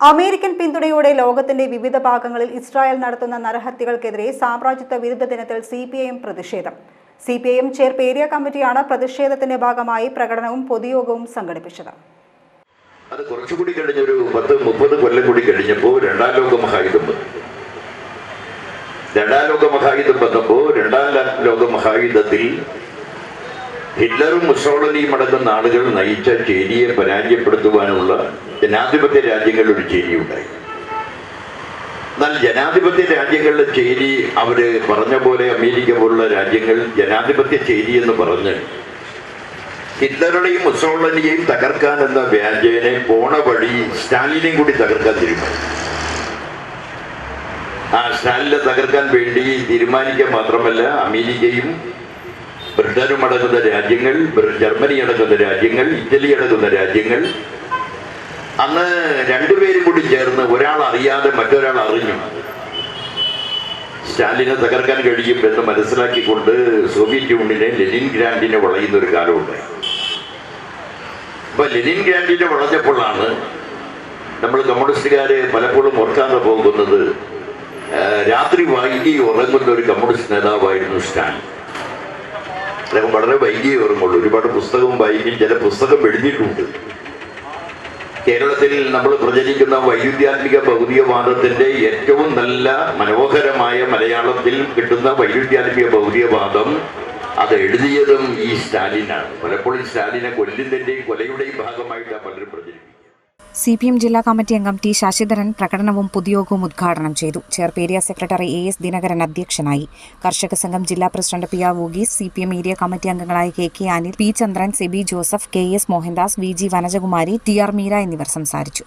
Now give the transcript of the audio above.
American പിന്തുണയോടെ ലോകത്തിന്റെ വിവിധ ഭാഗങ്ങളിൽ ഇസ്രായേൽ നടത്തുന്ന നരഹത്യകൾക്കെതിരെ സാമ്രാജ്യത്വ വിരുദ്ധ ദിനത്തിൽ സി പി ഐ എം പ്രതിഷേധം. സി പി ഐ എം ചെയർ ഏരിയ കമ്മിറ്റിയാണ് പ്രതിഷേധത്തിന്റെ ഭാഗമായി പ്രകടനവും പൊതുയോഗവും സംഘടിപ്പിച്ചത്. അത് കുറച്ചുകൂടി കഴിഞ്ഞൊരു പത്ത് മുപ്പത് കൊല്ലം കൂടി കഴിഞ്ഞപ്പോൾ രണ്ടാം ലോക മഹായുദ്ധം രണ്ടാം ലോക മഹായുദ്ധം വന്നപ്പോൾ രണ്ടാം ലോക മഹായുദ്ധത്തിൽ ഹിറ്റ്ലറും മുസോളനിയും അടങ്ങുന്ന ആളുകൾ നയിച്ച ചേരിയെ പരാജയപ്പെടുത്തുവാനുള്ള ജനാധിപത്യ രാജ്യങ്ങളിൽ ഒരു ചേരി ഉണ്ടായി. എന്നാൽ ജനാധിപത്യ രാജ്യങ്ങളിലെ ചേരി അവർ പറഞ്ഞ പോലെ അമേരിക്ക പോലുള്ള രാജ്യങ്ങൾ ജനാധിപത്യ ചേരി എന്ന് പറഞ്ഞ് ഹിറ്റ്ലറുടെയും മുസോളനിയെയും തകർക്കാൻ എന്ന വ്യാജേനെ പോണ വഴി സ്റ്റാലിനെയും കൂടി തകർക്കാൻ തീരുമാനിച്ചു. ആ സ്റ്റാലിനെ തകർക്കാൻ വേണ്ടി തീരുമാനിക്കുക മാത്രമല്ല അമേരിക്കയും ബ്രിട്ടനും അടങ്ങുന്ന രാജ്യങ്ങൾ ജർമ്മനി അടങ്ങുന്ന രാജ്യങ്ങൾ ഇറ്റലി അടങ്ങുന്ന രാജ്യങ്ങൾ. അന്ന് രണ്ടുപേരും കൂടി ചേർന്ന് ഒരാൾ അറിയാതെ മറ്റൊരാൾ അറിഞ്ഞു സ്റ്റാലിനെ തകർക്കാൻ കഴിയും എന്ന് മനസ്സിലാക്കിക്കൊണ്ട് സോവിയറ്റ് യൂണിയനെ ലെനിൻ ഗ്രാൻഡിനെ വളയുന്ന ഒരു കാലമുണ്ട് അപ്പൊ ലെനിൻ ഗ്രാൻഡിനെ വളഞ്ഞപ്പോഴാണ് നമ്മൾ കമ്മ്യൂണിസ്റ്റുകാരെ പലപ്പോഴും ഓർക്കാതെ പോകുന്നത്. രാത്രി വൈകി ഉറങ്ങുന്ന ഒരു കമ്മ്യൂണിസ്റ്റ് നേതാവായിരുന്നു സ്റ്റാലിൻ. അദ്ദേഹം വളരെ വൈകിയേ ഓർമ്മയുള്ളൂ ഒരുപാട് പുസ്തകം വായിക്കും ചില പുസ്തകം എഴുതിയിട്ടുണ്ട്. കേരളത്തിൽ നമ്മൾ പ്രചരിക്കുന്ന വൈരുദ്ധ്യാത്മിക ഭൗതികവാദത്തിന്റെ ഏറ്റവും നല്ല മനോഹരമായ മലയാളത്തിൽ കിട്ടുന്ന വൈരുദ്ധ്യാത്മിക ഭൗതികവാദം അത് എഴുതിയതും ഈ സ്റ്റാലിനാണ്. പലപ്പോഴും സ്റ്റാലിനെ കൊല്ലുന്നതിന്റെയും കൊലയുടെയും ഭാഗമായിട്ടാണ് പലരും പ്രചരിപ്പിക്കുന്നത്. സി പി എം ജില്ലാ കമ്മിറ്റി അംഗം ടി ശശിധരൻ പ്രകടനവും പൊതുയോഗവും ഉദ്ഘാടനം ചെയ്തു. ചേർപ്പേരിയ സെക്രട്ടറി എ എസ് ദിനകരൻ അധ്യക്ഷനായി. കർഷക സംഘം ജില്ലാ president P R വൂഗീസ് C P M area committee അംഗങ്ങളായ K K Anil P Chandran Sebi Joseph K S Mohandas V G Vanajakumari T R Meera എന്നിവർ സംസാരിച്ചു.